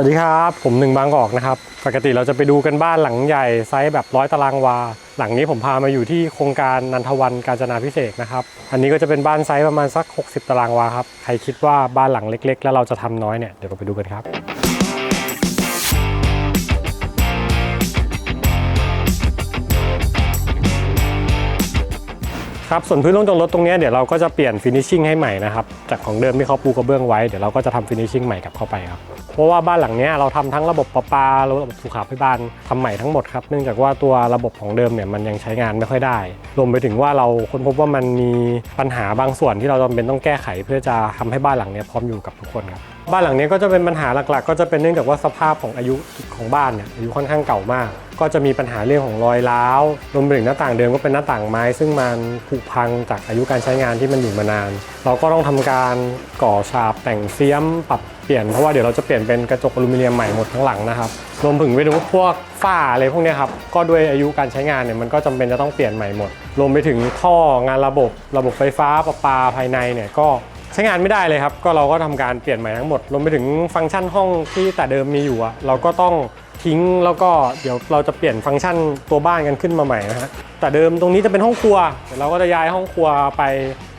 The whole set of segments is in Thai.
สวัสดีครับ ผมหนึ่งบางกอกนะครับ ปกติเราจะไปดูกันบ้านหลังใหญ่ไซส์แบบร้อยตารางวา หลังนี้ผมพามาอยู่ที่โครงการนันทวันการจนาพิเศษนะครับ อันนี้ก็จะเป็นบ้านไซส์ประมาณสัก 60 ตารางวาครับ ใครคิดว่าบ้านหลังเล็ก ๆ แล้วเราจะทำน้อยเนี่ย เดี๋ยวเราไปดูกันครับครับส่วนพื้นลงจงรถตรงนี้เดี๋ยวเราก็จะเปลี่ยนฟินิชชิ่งให้ใหม่นะครับ จากของเดิมที่เขาปูกระเบื้องไว้เดี๋ยวเราก็จะทำฟินิชชิ่งใหม่กลับเข้าไปครับ เพราะว่าบ้านหลังนี้เราทำทั้งระบบประปาระบบสุขาภิบาลทำใหม่ทั้งหมดครับเนื่องจากว่าตัวระบบของเดิมเนี่ยมันยังใช้งานไม่ค่อยได้ รวมไปถึงว่าเราค้นพบว่ามันมีปัญหาบางส่วนที่เราจำเป็นต้องแก้ไข เพื่อจะทำให้บ้านหลังนี้พร้อมอยู่กับทุกคนครับบ้านหลังนี้ก็จะเป็นปัญหาหลักๆ ก็จะเป็นเนื่องจากว่าสภาพของอายุของบ้านเนี่ยอายุค่อนข้างเก่ามาก ก็จะมีปัญหาเรื่องของรอยร้าวรวมไปถึงหน้าต่างเดิมก็เป็นหน้าต่างไม้ซึ่งมันผุพังจากอายุการใช้งานที่มันอยู่มานาน เราก็ต้องทำการก่อฉาบแต่งเสียมปรับเปลี่ยนเพราะว่าเดี๋ยวเราจะเปลี่ยนเป็นกระจกอลูมิเนียมใหม่หมดทั้งหลังนะครับรวมถึงไปดูพวกฝ้าอะไรพวกนี้ครับก็ด้วยอายุการใช้งานเนี่ยมันก็จำเป็นจะต้องเปลี่ยนใหม่หมด รวมไปถึงท่องานระบบระบบไฟฟ้าประปาภายในเนี่ยก็ ใช้งานไม่ได้เลยครับ ก็เราก็ทำการเปลี่ยนใหม่ทั้งหมด รวมไปถึงฟังก์ชันห้องที่แต่เดิมมีอยู่อะเราก็ต้องทิ้งแล้วก็เดี๋ยวเราจะเปลี่ยนฟังก์ชันตัวบ้านกันขึ้นมาใหม่นะฮะแต่เดิมตรงนี้จะเป็นห้องครัวเดี๋ยวเราก็จะย้ายห้องครัวไป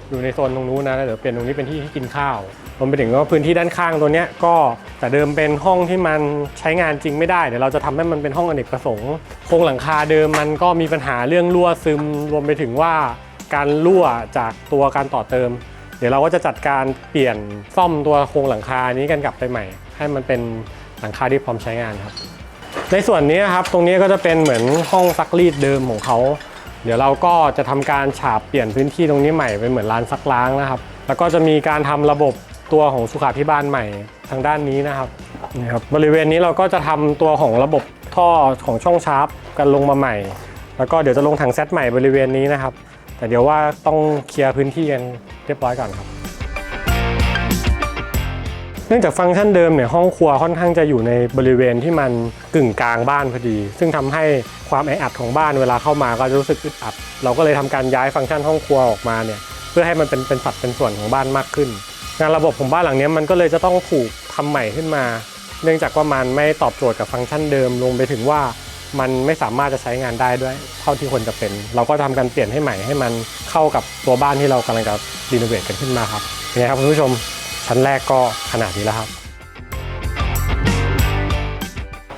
อยู่ในโซนตรงนู้นนะแล้วเดี๋ยวเปลี่ยนตรงนี้เป็นที่ให้กินข้าวรวมไปถึงว่าพื้นที่ด้านข้างตัวเนี้ยก็แต่เดิมเป็นห้องที่มันใช้งานจริงไม่ได้เดี๋ยวเราจะทำให้มันเป็นห้องอเนกประสงค์โครงหลังคาเดิมมันก็มีปัญหาเรื่องรั่วซึม รวมไปถึงว่าการรั่วจากตัวการต่อเติม เดี๋ยวเราก็จะจัดการเปลี่ยนซ่อมตัวโครงหลังคานี้กันกลับไปใหม่ ให้มันเป็นหลังคาที่พร้อมใช้งานครับ ในส่วนนี้ครับตรงนี้ก็จะเป็นเหมือนห้องซักรีดเดิมของเขา เดี๋ยวเราก็จะทำการฉาบเปลี่ยนพื้นที่ตรงนี้ใหม่เป็นเหมือนร้านซักล้างนะครับ แล้วก็จะมีการทำระบบตัวของสุขาภิบาลใหม่ทางด้านนี้นะครับนี่ครับบริเวณนี้เราก็จะทำตัวของระบบท่อของช่องชาร์ปกันลงมาใหม่ แล้วก็เดี๋ยวจะลงถังแซตใหม่บริเวณนี้นะครับ แต่เดี๋ยวว่าต้องเคลียร์พื้นที่กันเรียบร้อยก่อนครับ เนื่องจากฟังก์ชันเดิมเนี่ยห้องครัวค่อนข้างจะอยู่ในบริเวณที่มันกึ่งกลางบ้านพอดี ซึ่งทำให้ความแออัดของบ้านเวลาเข้ามาก็จะรู้สึกอึดอัด เราก็เลยทำการย้ายฟังก์ชันห้องครัวออกมาเนี่ยเพื่อให้มันเป็นเป็นสัดเป็นส่วนของบ้านมากขึ้น งานระบบของบ้านหลังนี้มันก็เลยจะต้องถูกทำใหม่ขึ้นมา เนื่องจากว่ามันไม่ตอบโจทย์กับฟังก์ชันเดิมรวมไปถึงว่า มันไม่สามารถจะใช้งานได้ด้วยเท่าที่ควรจะเป็น เราก็ทำการเปลี่ยนให้ใหม่ให้มันเข้ากับตัวบ้านที่เรากำลังจะรีโนเวทกันขึ้นมาครับเป็นไงครับคุณผู้ชมชั้นแรกก็ขนาดนี้แล้วครับ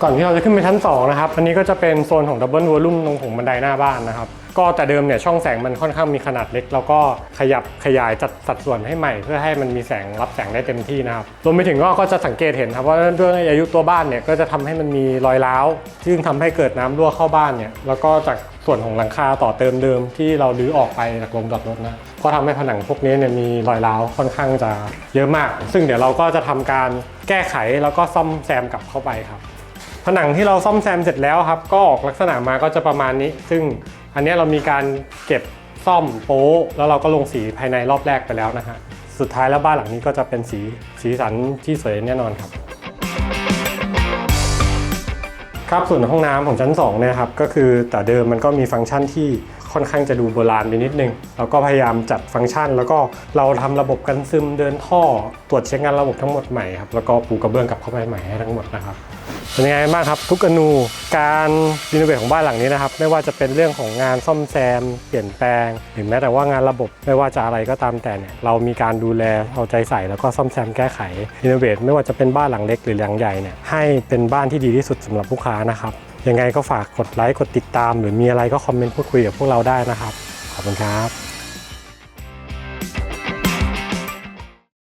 ก่อนที่เราจะขึ้นไปชั้น 2 นะครับ อันนี้ก็จะเป็นโซนของดับเบิลวอลลุ่มตรงของบันไดหน้าบ้านนะครับ ก็แต่เดิมเนี่ยช่องแสงมันค่อนข้างมีขนาดเล็ก แล้วก็ขยับขยายจัดสัดส่วนให้ใหม่ เพื่อให้มันมีแสงรับแสงได้เต็มที่นะครับ รวมไปถึงก็ก็จะสังเกตเห็นครับว่าด้วยอายุตัวบ้านเนี่ยก็จะทำให้มันมีรอยร้าวซึ่งทำให้เกิดน้ำรั่วเข้าบ้านเนี่ย แล้วก็จากส่วนของหลังคาต่อเติมเดิมที่เราลื้อออกไปจากโรงจอดรถนะ ก็ทำให้ผนังพวกนี้เนี่ยมีรอยร้าวค่อนข้างจะเยอะมาก ซึ่งเดี๋ยวเราก็จะทำการแก้ไขแล้วก็ซ่อมแซมกลับเข้าไปครับ ผนังที่เราซ่อมแซมเสร็จแล้วครับ ก็ออกลักษณะมาก็จะประมาณนี้ ซึ่งอันนี้เรามีการเก็บซ่อมโป๊ะแล้วเราก็ลงสีภายในรอบแรกไปแล้วนะฮะสุดท้ายแล้วบ้านหลังนี้ก็จะเป็นสีสีสันที่สวยแน่นอนครับ ครับส่วนห้องน้ำของชั้น2เนี่ยครับก็คือแต่เดิมมันก็มีฟังก์ชันที่ค่อนข้างจะดูโบราณไปนิดนึงเราก็พยายามจัดฟังก์ชัน แล้วก็เราทำระบบกันซึมเดินท่อ ตรวจเช็คงานระบบทั้งหมดใหม่ครับแล้วก็ปูกระเบื้องกลับเข้าไปใหม่ให้ทั้งหมดนะครับ เป็นยังไงบ้างครับ ทุกอนูการรีโนเวทของบ้านหลังนี้นะครับ ไม่ว่าจะเป็นเรื่องของงานซ่อมแซม เปลี่ยนแปลง หรือแม้แต่ว่างานระบบไม่ว่าจะอะไรก็ตามแต่เนี่ยเรามีการดูแลเอาใจใส่แล้วก็ซ่อมแซมแก้ไขรีโนเวทไม่ว่าจะเป็นบ้านหลังเล็กหรือหลังใหญ่เนี่ยให้เป็นบ้านที่ดีที่สุดสำหรับลูกค้านะครับยังไงก็ฝากกดไลค์กดติดตาม หรือมีอะไรก็คอมเมนต์พูดคุยกับพวกเราได้นะครับขอบคุณครับ